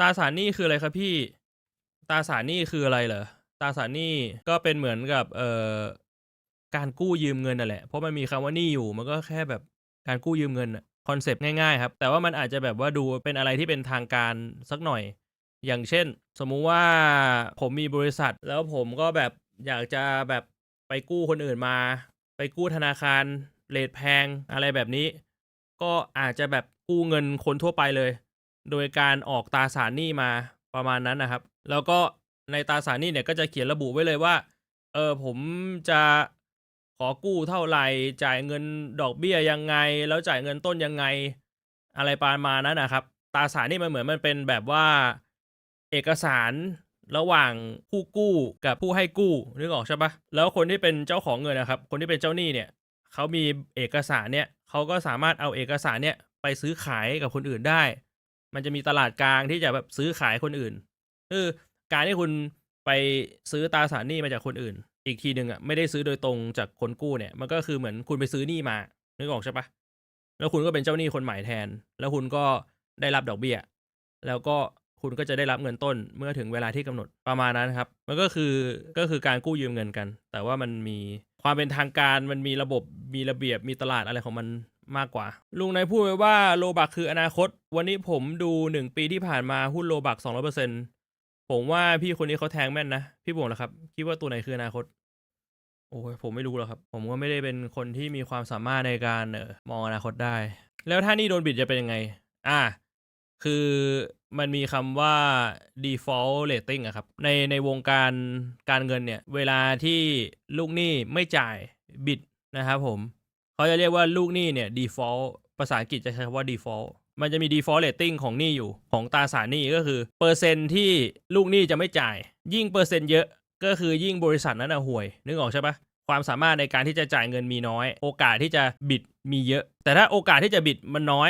ตาสารหนี้คืออะไรครับพี่ ตาสารหนี้คืออะไรเหรอ ตาสารหนี้ก็เป็นเหมือนกับเอ่อการกู้ยืมเงินนั่นแหละ เพราะมันมีคำว่าหนี้อยู่ มันก็แค่แบบการกู้ยืมเงินคอนเซปต์ง่ายๆครับ แต่ว่ามันอาจจะแบบว่าดูเป็นอะไรที่เป็นทางการสักหน่อย อย่างเช่น สมมุติว่าผมมีบริษัท แล้วผมก็แบบอยากจะแบบไปกู้คนอื่นมา ไปกู้ธนาคารเรทแพงอะไรแบบนี้ ก็อาจจะแบบกู้เงินคนทั่วไปเลย โดยการออกตราสารหนี้มาประมาณนั้นนะครับ แล้วก็ในตราสารหนี้เนี่ยก็จะเขียนระบุไว้เลยว่า เออผมจะขอกู้เท่าไหร่จ่ายเงินดอกเบี้ยยังไง แล้วจ่ายเงินต้นยังไง อะไรประมาณนั้นนะครับตราสารนี่มันเหมือนมันเป็นแบบว่าเอกสารระหว่างผู้กู้กับผู้ให้กู้นึกออกใช่ปะแล้วคนที่เป็นเจ้าของเงินนะครับ คนที่เป็นเจ้าหนี้เนี่ยเขามีเอกสารเนี่ยเขาก็สามารถเอาเอกสารเนี่ยไปซื้อขายกับคนอื่นได้ มันจะมีตลาดกลางที่จะแบบซื้อขายคนอื่น คือการที่คุณไปซื้อตราสารหนี้มาจากคนอื่น อีกทีหนึ่งอะไม่ได้ซื้อโดยตรงจากคนกู้เนี่ย มันก็คือเหมือนคุณไปซื้อหนี้มานึกออกใช่ปะแล้วคุณก็เป็นเจ้าหนี้คนใหม่แทน แล้วคุณก็ได้รับดอกเบี้ย แล้วก็คุณก็จะได้รับเงินต้นเมื่อถึงเวลาที่กำหนดประมาณนั้นครับ มันก็คือก็คือการกู้ยืมเงินกัน แต่ว่ามันมีความเป็นทางการมันมีระบบมีระเบียบมีตลาดอะไรของมัน มากกว่า ลุงนายพูดไว้ว่าโลบักคืออนาคต วันนี้ผมดูหนึ่งปีที่ผ่านมาหุ้นโลบักสองร้อเปอร์เซ็นผมว่าพี่คนนี้เขาแทงแม่นนะ พี่บวงนะครับ คิดว่าตัวไหนคืออนาคต โอ้ยผมไม่รู้หรอกครับ ผมก็ไม่ได้เป็นคนที่มีความสามารถในการเออมองอนาคตได้ แล้วถ้านี่โดนบิดจะเป็นยังไง อ่า คือมันมีคำว่า default rating อะครับ ในในวงการการเงินเนี่ย เวลาที่ลูกหนี้ไม่จ่ายบิดนะครับผม เขาจะเรียกว่าลูกหนี้เนี่ย default ภาษาอังกฤษจะใช้คำว่า default มันจะมี default rating ของหนี้อยู่ของตราสารหนี้ก็คือ เปอร์เซ็นต์ที่ลูกหนี้จะไม่จ่าย ยิ่งเปอร์เซ็นต์เยอะก็คือยิ่งบริษัทนั้นอะห่วย นึกออกใช่ปะความสามารถในการที่จะจ่ายเงินมีน้อย โอกาสที่จะบิดมีเยอะ แต่ถ้าโอกาสที่จะบิดมันน้อย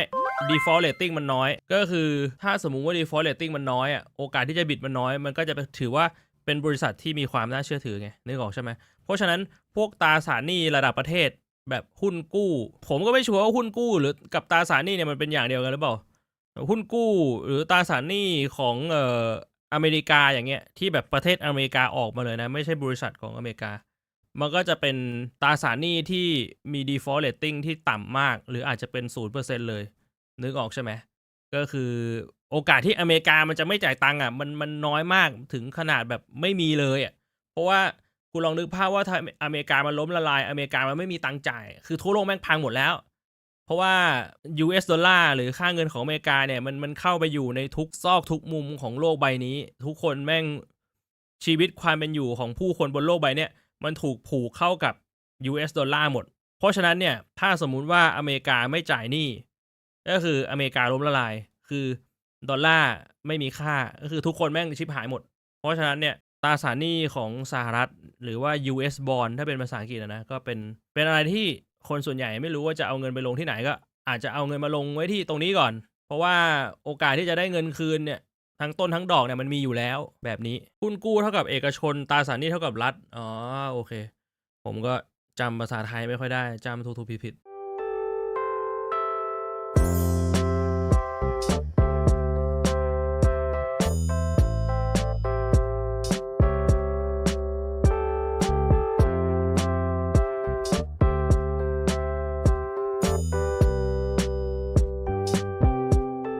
default rating มันน้อย ก็คือถ้าสมมุติว่า default rating มันน้อยอะโอกาสที่จะบิดมันน้อย มันก็จะถือว่าเป็นบริษัทที่มีความน่าเชื่อถือไงนึกออกใช่ไหมเพราะฉะนั้นพวกตราสารหนี้ระดับประเทศ แบบหุ้นกู้ ผมก็ไม่ชัวร์ว่าหุ้นกู้หรือกับตราสารหนี้เนี่ยมันเป็นอย่างเดียวกันหรือเปล่า หุ้นกู้หรือตราสารหนี้ของเอ่ออเมริกาอย่างเงี้ยที่แบบประเทศอเมริกาออกมาเลยนะ ไม่ใช่บริษัทของอเมริกา มันก็จะเป็นตราสารหนี้ที่มี default rating ที่ต่ำมาก หรืออาจจะเป็นศูนย์เปอร์เซ็นเลย นึกออกใช่ไหมก็คือโอกาสที่อเมริกามันจะไม่จ่ายตังค์อะมันมันน้อยมากถึงขนาดแบบไม่มีเลยอะเพราะว่า คุณลองนึกภาพว่าถ้าอเมริกามันล้มละลายอเมริกามันไม่มีตังค์จ่าย คือทั่วโลกแม่งพังหมดแล้ว เพราะว่า US ดอลลาร์หรือค่าเงินของอเมริกาเนี่ยมันมันเข้าไปอยู่ในทุกซอกทุกมุมของโลกใบนี้ ทุกคนแม่งชีวิตความเป็นอยู่ของผู้คนบนโลกใบเนี้ยมันถูกผูกเข้ากับ US ดอลลาร์หมด เพราะฉะนั้นเนี่ยถ้าสมมุติว่าอเมริกาไม่จ่ายหนี้ก็คืออเมริกาล้มละลาย คือดอลลาร์ไม่มีค่าก็คือทุกคนแม่งชิบหายหมด เพราะฉะนั้นเนี่ย ตราสารหนี้ของสหรัฐ หรือว่า US bond ถ้าเป็นภาษาอังกฤษอะนะ ก็เป็นเป็นอะไรที่คนส่วนใหญ่ไม่รู้ว่าจะเอาเงินไปลงที่ไหนก็ อาจจะเอาเงินมาลงไว้ที่ตรงนี้ก่อน เพราะว่าโอกาสที่จะได้เงินคืนเนี่ยทั้งต้นทั้งดอกเนี่ยมันมีอยู่แล้วแบบนี้หุ้นกู้เท่ากับเอกชนตราสารหนี้เท่ากับรัฐอ๋อโอเค ผมก็จำภาษาไทยไม่ค่อยได้จำถูกๆผิดๆ